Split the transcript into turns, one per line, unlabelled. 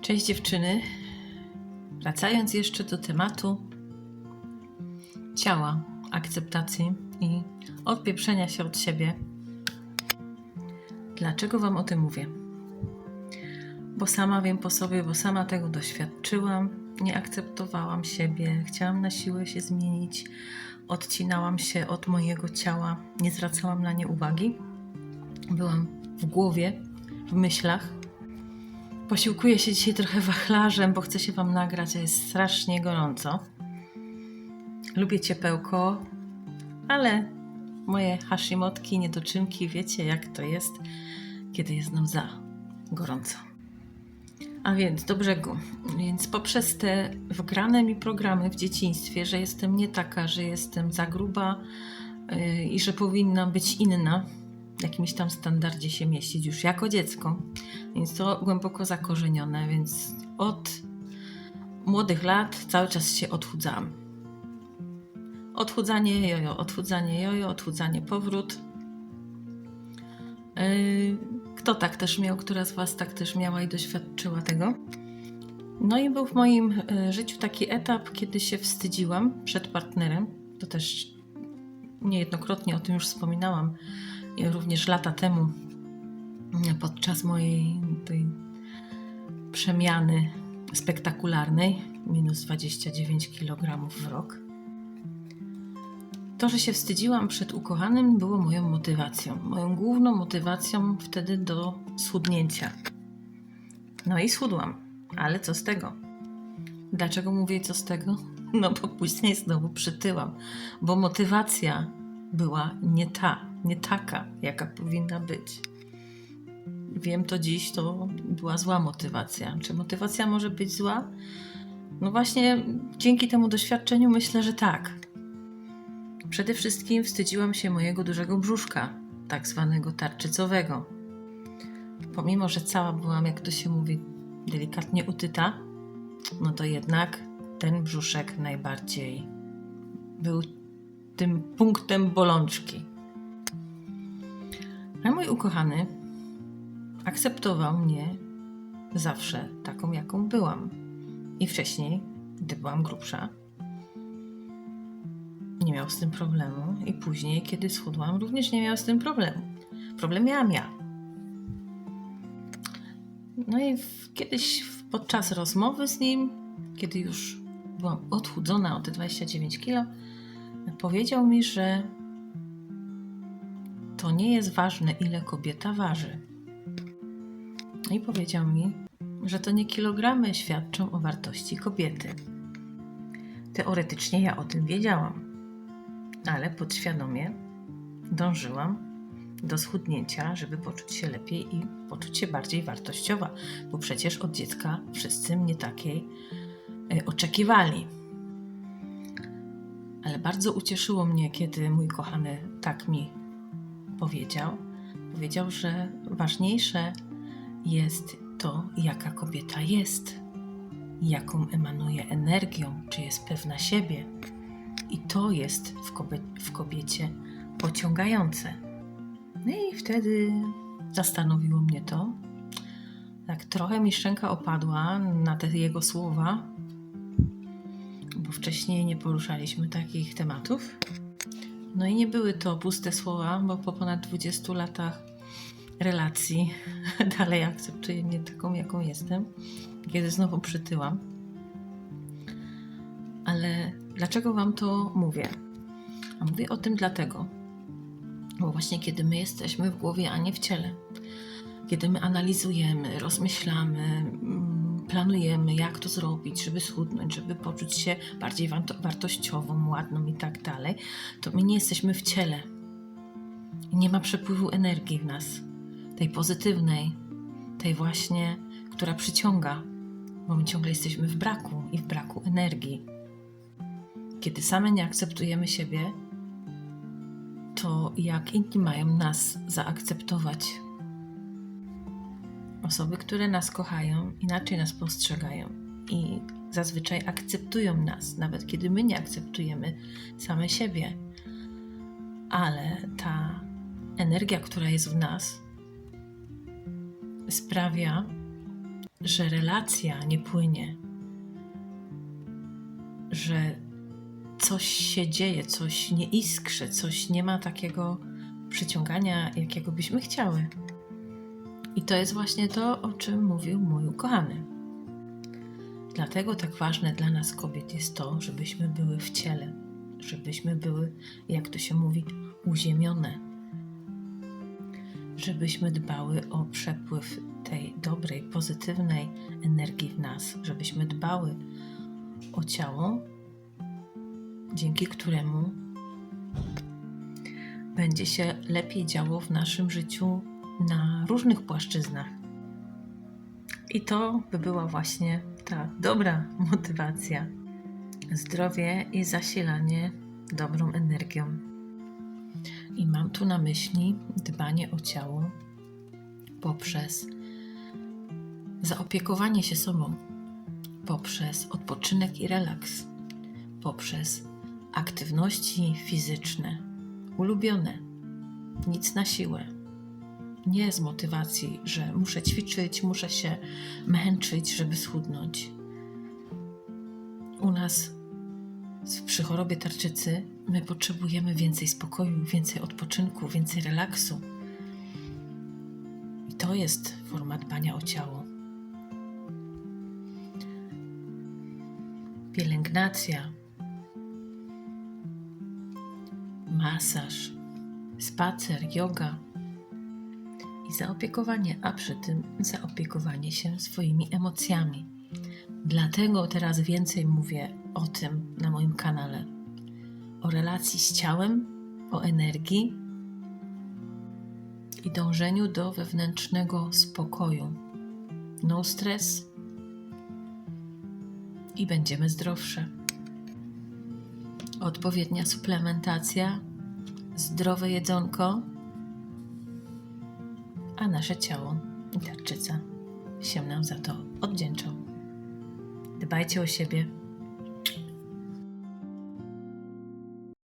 Cześć dziewczyny. Wracając jeszcze do tematu ciała, akceptacji i odpieprzenia się od siebie. Dlaczego Wam o tym mówię? Bo sama wiem po sobie, bo sama tego doświadczyłam. Nie akceptowałam siebie, chciałam na siłę się zmienić, odcinałam się od mojego ciała, nie zwracałam na nie uwagi. Byłam w głowie, w myślach. Posiłkuję się dzisiaj trochę wachlarzem, bo chcę się Wam nagrać, a jest strasznie gorąco. Lubię ciepełko, ale moje hashimotki, niedoczynki, wiecie jak to jest, kiedy jest nam za gorąco. A więc do brzegu. Więc poprzez te wgrane mi programy w dzieciństwie, że jestem nie taka, że jestem za gruba yy, i że powinnam być inna, jakimś tam standardzie się mieścić już jako dziecko. Więc to głęboko zakorzenione, więc od młodych lat cały czas się odchudzałam. Odchudzanie jojo, odchudzanie jojo, odchudzanie powrót. Yy, Kto tak też miał, która z Was tak też miała i doświadczyła tego? No i był w moim yy, życiu taki etap, kiedy się wstydziłam przed partnerem. To też niejednokrotnie o tym już wspominałam, również lata temu, podczas mojej tej przemiany spektakularnej, minus 29 kg w rok. To, że się wstydziłam przed ukochanym, było moją motywacją. Moją główną motywacją wtedy do schudnięcia. No i schudłam, ale co z tego? Dlaczego mówię co z tego? No bo później znowu przytyłam, bo motywacja była nie ta, nie taka, jaka powinna być. Wiem to dziś, to była zła motywacja. Czy motywacja może być zła? No właśnie dzięki temu doświadczeniu myślę, że tak. Przede wszystkim wstydziłam się mojego dużego brzuszka, tak zwanego tarczycowego. Pomimo, że cała byłam, jak to się mówi, delikatnie utyta, no to jednak ten brzuszek najbardziej był tym punktem bolączki. A mój ukochany akceptował mnie zawsze taką, jaką byłam. I wcześniej, gdy byłam grubsza, nie miał z tym problemu. I później, kiedy schudłam, również nie miał z tym problemu. Problem miałam ja. No i w, kiedyś podczas rozmowy z nim, kiedy już byłam odchudzona o te 29 kg, powiedział mi, że to nie jest ważne, ile kobieta waży. I powiedział mi, że to nie kilogramy świadczą o wartości kobiety. Teoretycznie ja o tym wiedziałam, ale podświadomie dążyłam do schudnięcia, żeby poczuć się lepiej i poczuć się bardziej wartościowa, bo przecież od dziecka wszyscy mnie takiej e, oczekiwali. Ale bardzo ucieszyło mnie, kiedy mój kochany tak mi powiedział. Powiedział, że ważniejsze jest to, jaka kobieta jest, jaką emanuje energią, czy jest pewna siebie. I to jest w, kobie- w kobiecie pociągające. No i wtedy zastanowiło mnie to. Tak trochę mi szczęka opadła na te jego słowa, bo wcześniej nie poruszaliśmy takich tematów. No i nie były to puste słowa, bo po ponad 20 latach relacji dalej akceptuję mnie taką, jaką jestem, kiedy znowu przytyłam. Ale dlaczego Wam to mówię? A mówię o tym dlatego, bo właśnie kiedy my jesteśmy w głowie, a nie w ciele, kiedy my analizujemy, rozmyślamy, planujemy, jak to zrobić, żeby schudnąć, żeby poczuć się bardziej warto- wartościową, ładną i tak dalej, to my nie jesteśmy w ciele. Nie ma przepływu energii w nas, tej pozytywnej, tej właśnie, która przyciąga, bo my ciągle jesteśmy w braku i w braku energii. Kiedy same nie akceptujemy siebie, to jak inni mają nas zaakceptować? Osoby, które nas kochają, inaczej nas postrzegają i zazwyczaj akceptują nas, nawet kiedy my nie akceptujemy same siebie. Ale ta energia, która jest w nas, sprawia, że relacja nie płynie, że coś się dzieje, coś nie iskrzy, coś nie ma takiego przyciągania, jakiego byśmy chciały. I to jest właśnie to, o czym mówił mój ukochany. Dlatego tak ważne dla nas kobiet jest to, żebyśmy były w ciele, żebyśmy były, jak to się mówi, uziemione, żebyśmy dbały o przepływ tej dobrej, pozytywnej energii w nas, żebyśmy dbały o ciało, dzięki któremu będzie się lepiej działo w naszym życiu na różnych płaszczyznach. I to by była właśnie ta dobra motywacja. Zdrowie i zasilanie dobrą energią. I mam tu na myśli dbanie o ciało poprzez zaopiekowanie się sobą, poprzez odpoczynek i relaks, poprzez aktywności fizyczne, ulubione, nic na siłę. Nie z motywacji, że muszę ćwiczyć, muszę się męczyć, żeby schudnąć. U nas przy chorobie tarczycy my potrzebujemy więcej spokoju, więcej odpoczynku, więcej relaksu. I to jest forma dbania o ciało. Pielęgnacja, masaż, spacer, yoga i zaopiekowanie, a przy tym zaopiekowanie się swoimi emocjami. Dlatego teraz więcej mówię o tym na moim kanale. O relacji z ciałem, o energii i dążeniu do wewnętrznego spokoju. No stres i będziemy zdrowsze. Odpowiednia suplementacja, zdrowe jedzonko, a nasze ciało i tarczyca się nam za to odwdzięczą. Dbajcie o siebie,